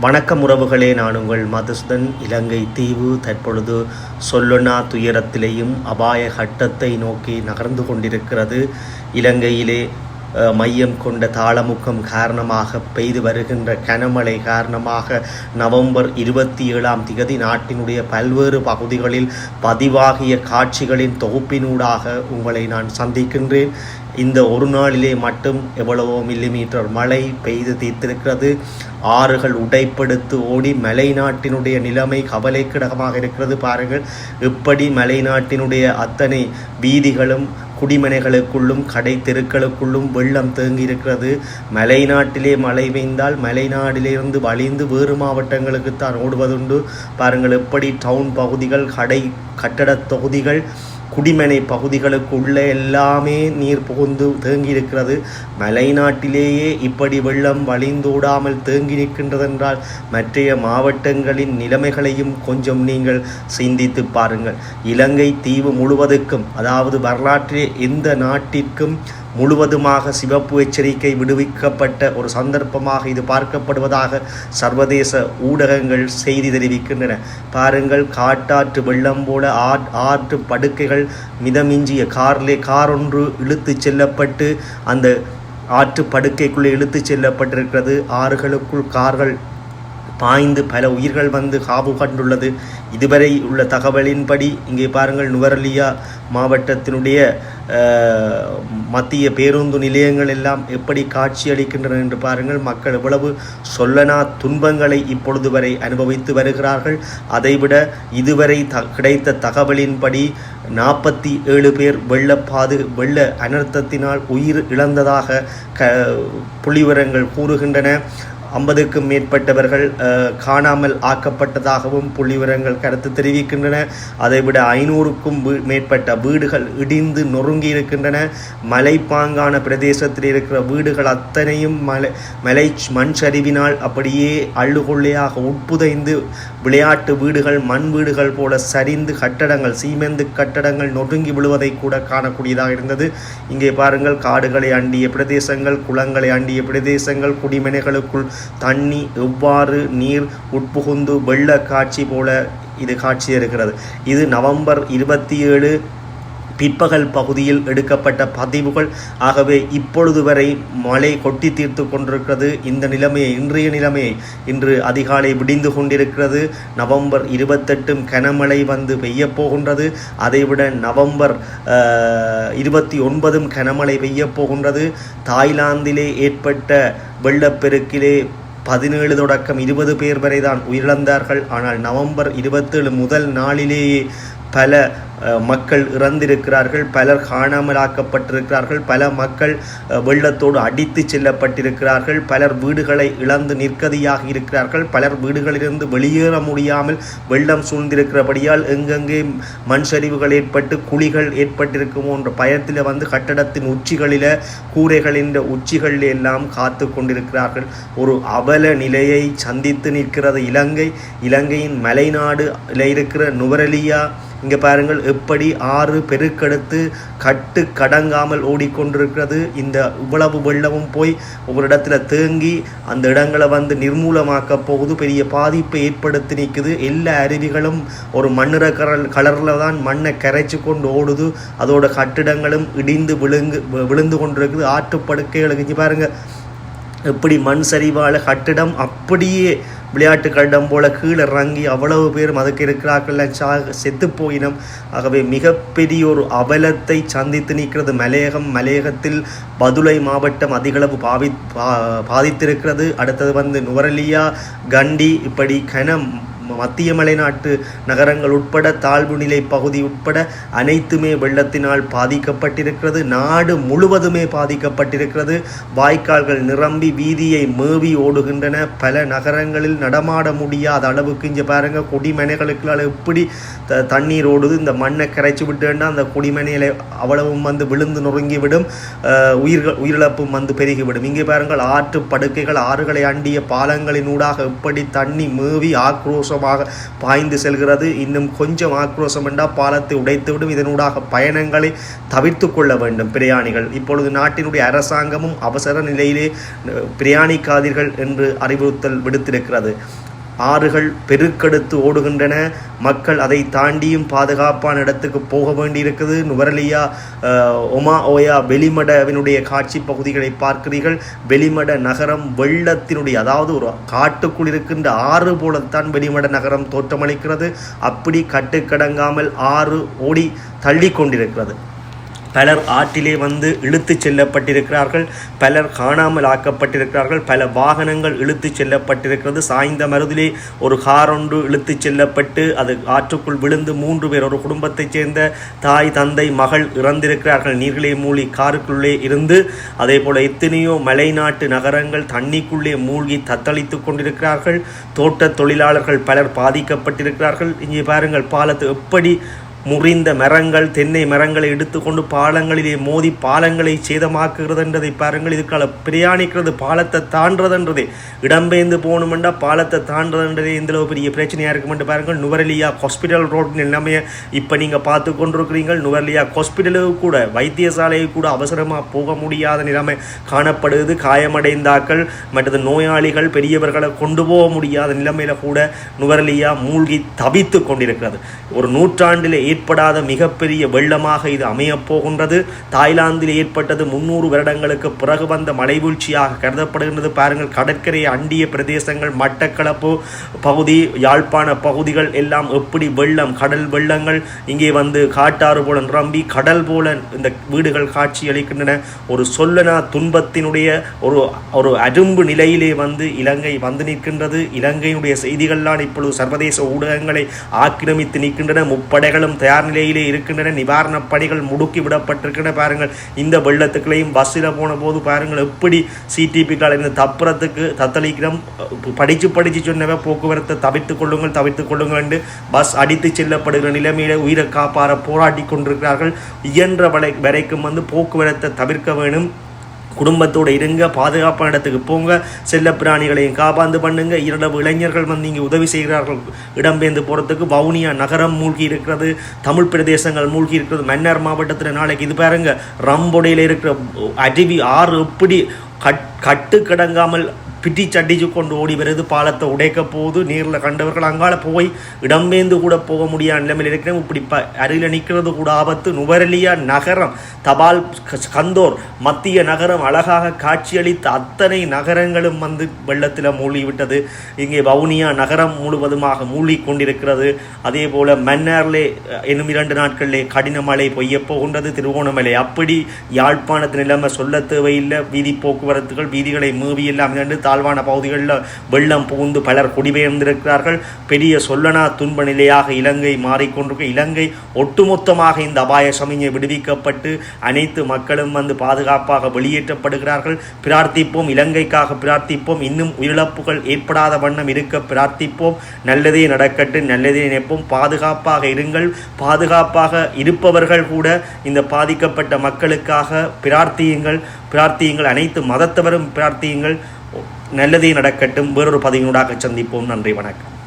வணக்கம் உறவுகளே நான் உங்கள் மதுசுதன். இலங்கை தீவு தற்பொழுது சொல்லுனா துயரத்திலேயும் அபாய கட்டத்தை நோக்கி நகர்ந்து கொண்டிருக்கிறது. இலங்கையிலே மையம் கொண்ட தாளமுக்கம் காரணமாக பெய்து வருகின்ற கனமழை காரணமாக நவம்பர் இருபத்தி ஏழாம் திகதி நாட்டினுடைய பல்வேறு பகுதிகளில் பதிவாகிய காட்சிகளின் தொகுப்பினூடாக உங்களை நான் சந்திக்கின்றேன். இந்த ஒரு நாளிலே மட்டும் எவ்வளவோ மில்லிமீட்டர் மழை பெய்து தீர்த்திருக்கிறது. ஆறுகள் உடைப்படுத்து ஓடி மலைநாட்டினுடைய நிலைமை கவலைக்கிடகமாக இருக்கிறது பாருங்கள். இப்படி மலைநாட்டினுடைய அத்தனை வீதிகளும் குடிமனைகளுக்குள்ளும் கடை தெருக்களுக்குள்ளும் வெள்ளம் தேங்கி இருக்கிறது மலைநாட்டிலே மழை பெய்ந்தால் மலைநாட்டிலிருந்து வழிந்து வேறு மாவட்டங்களுக்கு தான் ஓடுவதுண்டு. பாருங்கள் எப்படி டவுன் பகுதிகள் கடை கட்டடத் தொகுதிகள் குடிமனை பகுதிகளுக்குள்ளே எல்லாமே நீர் புகுந்து தேங்கி இருக்கிறது மலைநாட்டிலேயே இப்படி வெள்ளம் வழிந்தூடாமல் தேங்கி நிற்கின்றதென்றால் மற்றைய மாவட்டங்களின் நிலைமைகளையும் கொஞ்சம் நீங்கள் சிந்தித்து பாருங்கள். இலங்கை தீவு முழுவதுக்கும் அதாவது வரலாற்றிலே எந்த நாட்டிற்கும் முழுவதுமாக சிவப்பு எச்சரிக்கை விடுவிக்கப்பட்ட ஒரு சந்தர்ப்பமாக இது பார்க்கப்படுவதாக சர்வதேச ஊடகங்கள் செய்தி தெரிவிக்கின்றன. பாருங்கள் காட்டாற்று வெள்ளம் போல ஆற்று படுக்கைகள் மிதமிஞ்சிய கார்லே கார் ஒன்று இழுத்துச் செல்லப்பட்டு அந்த ஆற்று படுக்கைக்குள்ளே இழுத்துச் செல்லப்பட்டிருக்கிறது. ஆறுகளுக்குள் கார்கள் பாய்ந்து பல உயிர்கள் வந்து காவு கண்டுள்ளது. இதுவரை உள்ள தகவலின்படி இங்கே பாருங்கள் நுவரலியா மாவட்டத்தினுடைய மத்திய பேருந்து நிலையங்கள் எல்லாம் எப்படி காட்சியளிக்கின்றன என்று பாருங்கள். மக்கள் எவ்வளவு சொல்லனா துன்பங்களை இப்பொழுது வரை அனுபவித்து வருகிறார்கள். அதைவிட இதுவரை த கிடைத்த தகவலின்படி நாற்பத்தி ஏழு பேர் வெள்ள பாது வெள்ள அனர்த்தத்தினால் உயிர் இழந்ததாக க புள்ளிவரங்கள் கூறுகின்றன. ஐம்பதுக்கும் மேற்பட்டவர்கள் காணாமல் ஆக்கப்பட்டதாகவும் புள்ளிவிவரங்கள் கருத்து தெரிவிக்கின்றன. அதைவிட ஐநூறுக்கும் வீ- மேற்பட்ட வீடுகள் இடிந்து நொறுங்கி இருக்கின்றன. மலைப்பாங்கான பிரதேசத்தில் இருக்கிற வீடுகள் அத்தனையும் மலை மலை மண் சரிவினால் அப்படியே அள்ளுகொள்ளையாக உட்புதைந்து விளையாட்டு வீடுகள் மண் வீடுகள் போல சரிந்து கட்டடங்கள் சீமெந்து கட்டடங்கள் நொறுங்கி விழுவதை கூட காணக்கூடியதாக இருந்தது. இங்கே பாருங்கள் காடுகளை அண்டிய பிரதேசங்கள் குளங்களை அண்டிய பிரதேசங்கள் குடிமனைகளுக்குள் தண்ணி எவ்வாறு நீர் உட்புகுந்து வெள்ள காட்சி போல இது காட்சி இருக்கிறது இது நவம்பர் இருபத்தி ஏழு பிற்பகல் பகுதியில் எடுக்கப்பட்ட பதிவுகள் ஆகவே இப்பொழுது வரை மழை கொட்டி தீர்த்து கொண்டிருக்கிறது. இந்த நிலைமையை இன்றைய நிலைமையை இன்று அதிகாலை விடிந்து கொண்டிருக்கிறது. நவம்பர் இருபத்தெட்டும் கனமழை வந்து பெய்யப் போகின்றது. அதைவிட நவம்பர் இருபத்தி ஒன்பதும் கனமழை பெய்யப் போகின்றது. தாய்லாந்திலே ஏற்பட்ட வெள்ளப்பெருக்கிலே பதினேழு தொடக்கம் இருபது பேர் வரை தான் உயிரிழந்தார்கள். ஆனால் நவம்பர் இருபத்தேழு முதல் நாளிலேயே பல மக்கள் இறந்திருக்கிறார்கள் பலர் காணாமலாக்கப்பட்டிருக்கிறார்கள் பல மக்கள் வெள்ளத்தோடு அடித்து செல்லப்பட்டிருக்கிறார்கள் பலர் வீடுகளை இழந்து நிற்கதியாக இருக்கிறார்கள் பலர் வீடுகளிலிருந்து வெளியேற முடியாமல் வெள்ளம் சூழ்ந்திருக்கிறபடியால் எங்கெங்கே மண் சரிவுகள் ஏற்பட்டு குழிகள் ஏற்பட்டிருக்குமோ என்ற பயத்தில் வந்து கட்டடத்தின் உச்சிகளில் கூரைகளின் உச்சிகளில் எல்லாம் காத்து கொண்டிருக்கிறார்கள். ஒரு அவல நிலையை சந்தித்து நிற்கிறது இலங்கை. இலங்கையின் மலைநாடு இருக்கிற நுவரலியா இங்கே பாருங்கள் எப்படி ஆறு பெருக்கெடுத்து கட்டு கடங்காமல் ஓடிக்கொண்டிருக்கிறது? இந்த இவ்வளவு வெள்ளமும் போய் ஒவ்வொரு இடத்துல தேங்கி அந்த இடங்களை வந்து நிர்மூலமாக்க போகுது. பெரிய பாதிப்பை ஏற்படுத்தி நிற்குது எல்லா அருவிகளும் ஒரு மண்ணிற கரல் கலரில் தான் மண்ணை கரைச்சி கொண்டு ஓடுது. அதோட கட்டிடங்களும் இடிந்து விழுங்கு விழுந்து கொண்டிருக்குது. ஆற்றுப்படுக்கைகளுக்கு பாருங்கள் எப்படி மண் சரிவால் கட்டிடம் அப்படியே விளையாட்டு கட்டிடம் போல கீழே இறங்கி அவ்வளவு பேர் அதுக்கு இருக்கிறார்கள். சா செத்து போயினம் ஆகவே மிகப்பெரிய ஒரு அபலத்தை சந்தித்து நிற்கிறது மலையகம். மலையகத்தில் பதுளை மாவட்டம் அதிகளவு பாவி பா பாதித்திருக்கிறது. அடுத்தது வந்து நுவரலியா கண்டி. இப்படி கன மத்திய மலைநாட்டு நகரங்கள் உட்பட தாழ்வு நிலை பகுதி உட்பட அனைத்துமே வெள்ளத்தினால் பாதிக்கப்பட்டிருக்கிறது. நாடு முழுவதுமே பாதிக்கப்பட்டிருக்கிறது. வாய்க்கால்கள் நிரம்பி வீதியை மேவி ஓடுகின்றன. பல நகரங்களில் நடமாட முடியாத அளவுக்கு இங்கே பாருங்க குடிமனைகளுக்குள்ள எப்படி த தண்ணீர் ஓடுது. இந்த மண்ணை கரைச்சி விட்டுன்னா அந்த குடிமனையில அவ்வளவும் வந்து விழுந்து நொறுங்கி விடும் உயிர்கள் உயிரிழப்பும் வந்து பெருகிவிடும். இங்கே பாருங்கள் ஆற்று படுக்கைகள் ஆறுகளை அண்டிய பாலங்களினூடாக எப்படி தண்ணி மேவி ஆக்ரோஷம் ஆக்ரோஷமாக பாய்ந்து செல்கிறது. இன்னும் கொஞ்சம் ஆக்ரோஷம் என்றால் பாலத்தை உடைத்துவிடும் இதனூடாக பயணங்களை தவிர்த்து கொள்ள வேண்டும் பிரயாணிகள். இப்பொழுது நாட்டினுடைய அரசாங்கமும் அவசர நிலையிலே பிரயாணிக்காதீர்கள் என்று அறிவுறுத்தல் விடுத்திருக்கிறது. ஆறுகள் பெருக்கெடுத்து ஓடுகின்றன. மக்கள் அதை தாண்டியும் பாதுகாப்பான இடத்துக்கு போக வேண்டியிருக்குது. நுவரலியா ஒமா ஓயா வெளிமடவினுடைய காட்சி பகுதிகளை பார்க்கிறீர்கள். வெளிமட நகரம் வெள்ளத்தினுடைய அதாவது ஒரு காட்டுக்குள் இருக்கின்ற ஆறு போலத்தான் வெளிமட நகரம் தோற்றமளிக்கிறது. அப்படி கட்டுக்கடங்காமல் ஆறு ஓடி தள்ளி கொண்டிருக்கிறது. பலர் ஆற்றிலே வந்து இழுத்துச் செல்லப்பட்டிருக்கிறார்கள் பலர் காணாமல் ஆக்கப்பட்டிருக்கிறார்கள் பல வாகனங்கள் இழுத்துச் செல்லப்பட்டிருக்கிறது. சாய்ந்த மருதிலே ஒரு கார் ஒன்று இழுத்துச் செல்லப்பட்டு அது ஆற்றுக்குள் விழுந்து மூன்று பேர் ஒரு குடும்பத்தைச் சேர்ந்த தாய் தந்தை மகள் இறந்திருக்கிறார்கள். நீர்களே மூழ்கி காருக்குள்ளே இருந்து அதே போல எத்தனையோ மலைநாட்டு நகரங்கள் தண்ணிக்குள்ளே மூழ்கி தத்தளித்துக் கொண்டிருக்கிறார்கள். தோட்ட தொழிலாளர்கள் பலர் பாதிக்கப்பட்டிருக்கிறார்கள். இங்கே பாருங்கள் பாலத்து எப்படி முறிந்த மரங்கள் தென்னை மரங்களை எடுத்துக்கொண்டு பாலங்களிலே மோதி பாலங்களை சேதமாக்குகிறது என்றதை பாருங்கள் இதுக்கால பிரயாணிக்கிறது பாலத்தை தாண்டதுன்றதே. இடம்பெயர்ந்து போகணுமெண்டா பாலத்தை தாண்டதுன்றதே இந்த பெரிய பிரச்சனையாக இருக்குமென்று பாருங்கள். நுவரலியா ஹாஸ்பிட்டல் ரோட் நிலைமைய இப்போ நீங்கள் பார்த்து கொண்டிருக்கிறீங்க நுவரலியா ஹாஸ்பிட்டலுக்கு கூட வைத்தியசாலையை கூட அவசரமாக போக முடியாத நிலைமை காணப்படுது காயமடைந்தாக்கள் மற்றது நோயாளிகள் பெரியவர்களை கொண்டு போக முடியாத நிலைமையில கூட நுவரலியா மூழ்கி தவித்து கொண்டிருக்கிறது. ஒரு நூற்றாண்டில் ஏற்படாத மிகப்பெரிய வெள்ளமாக இது அமையப்போகின்றது தாய்லாந்தில் ஏற்பட்டது முன்னூறு வருடங்களுக்கு பிறகு வந்த மலைவீழ்ச்சியாக கருதப்படுகின்றது. பாருங்கள் கடற்கரை அண்டிய பிரதேசங்கள் மட்டக்களப்பு பகுதி யாழ்ப்பாண பகுதிகள் எல்லாம் எப்படி வெள்ளம் கடல் வெள்ளங்கள் இங்கே வந்து காட்டாறு போல நிரம்பி கடல் போல இந்த வீடுகள் காட்சி அளிக்கின்றன ஒரு சொல்லனா துன்பத்தினுடைய ஒரு ஒரு அரும்பு நிலையிலே வந்து இலங்கை வந்து நிற்கின்றது. இலங்கையினுடைய செய்திகள்லாம் இப்பொழுது சர்வதேச ஊடகங்களை ஆக்கிரமித்து நிற்கின்றன. முப்படைகளும் தயார் நிலையிலே இருக்கின்றன. நிவாரணப் பணிகள் முடுக்கி விடப்பட்டிருக்கின்றன. பாருங்கள் இந்த வெள்ளத்துக்களையும் பஸ்ஸில் போன போது பாருங்கள் எப்படி சிடிபிக்கால் இந்த தப்புறத்துக்கு தத்தளிக்கிறோம் படித்து படித்து சொன்னவ போக்குவரத்தை தவிர்த்து கொள்ளுங்கள் தவிர்த்து கொள்ளுங்கள் என்று பஸ் அடித்து செல்லப்படுகிற நிலைமையில உயிரை காப்பாற போராடி கொண்டிருக்கிறார்கள். இயன்ற வரை வரைக்கும் வந்து போக்குவரத்தை தவிர்க்க வேணும். குடும்பத்தோடு இருங்க பாதுகாப்பான இடத்துக்கு போங்க செல்ல பிராணிகளையும் காப்பாந்து பண்ணுங்க. இரண்டு இளைஞர்கள் வந்து இங்கே உதவி செய்கிறார்கள். இடம்பெயர்ந்து போகிறதுக்கு வவுனியா நகரம் மூழ்கி இருக்கிறது தமிழ் பிரதேசங்கள் மூழ்கி இருக்கிறது. மன்னார் மாவட்டத்தில் நாளைக்கு இது பாருங்க ரம்பொடையில் இருக்கிற அருவி ஆறு எப்படி கட் கட்டு கிடங்காமல் பிட்டி சட்டிச்சு கொண்டு ஓடி வருது பாலத்தை உடைக்க போது நீரில் கண்டவர்கள் அங்கால போய் இடம்பெயர்ந்து கூட போக முடியாத நிலைமையில் இருக்கிறேன். இப்படி ப அருகில் நிற்கிறது கூட ஆபத்து. நுவரெலியா நகரம் தபால் கந்தோர் மத்திய நகரம் அழகாக காட்சியளித்த அத்தனை நகரங்களும் வந்து வெள்ளத்தில் மூழ்கிவிட்டது. இங்கே வவுனியா நகரம் முழுவதுமாக மூழ்கி கொண்டிருக்கிறது. அதே போல் மன்னார்லே இன்னும் இரண்டு நாட்களிலே கடின மழை பெய்யப் போகின்றது. திருவோணமலை அப்படி யாழ்ப்பாணத்து நிலைமை சொல்ல தேவையில்லை. வீதி போக்குவரத்துகள் வீதிகளை மூவி எல்லாம் தாழ்வான பகுதிகளில் வெள்ளம் புகுந்து பலர் குடிபெயர்ந்திருக்கிறார்கள். பெரிய சொல்லனா துன்ப நிலையாக இலங்கை மாறிக்கொண்டிருக்க. இலங்கை ஒட்டுமொத்தமாக இந்த அபாய சமிஞ்சை விடுவிக்கப்பட்டு அனைத்து மக்களும் வந்து பாதுகாப்பாக வெளியேற்றப்படுகிறார்கள். பிரார்த்திப்போம் இலங்கைக்காக பிரார்த்திப்போம். இன்னும் உயிரிழப்புகள் ஏற்படாத வண்ணம் இருக்க பிரார்த்திப்போம். நல்லதே நடக்கட்டும் நல்லதே நினைப்போம். பாதுகாப்பாக இருங்கள். பாதுகாப்பாக இருப்பவர்கள் கூட இந்த பாதிக்கப்பட்ட மக்களுக்காக பிரார்த்தியுங்கள். பிரார்த்தியுங்கள். அனைத்து மதத்தவரும் பிரார்த்தியுங்கள். நல்லதே நடக்கட்டும். வேறொரு பதவியூடாக சந்திப்போம். நன்றி வணக்கம்.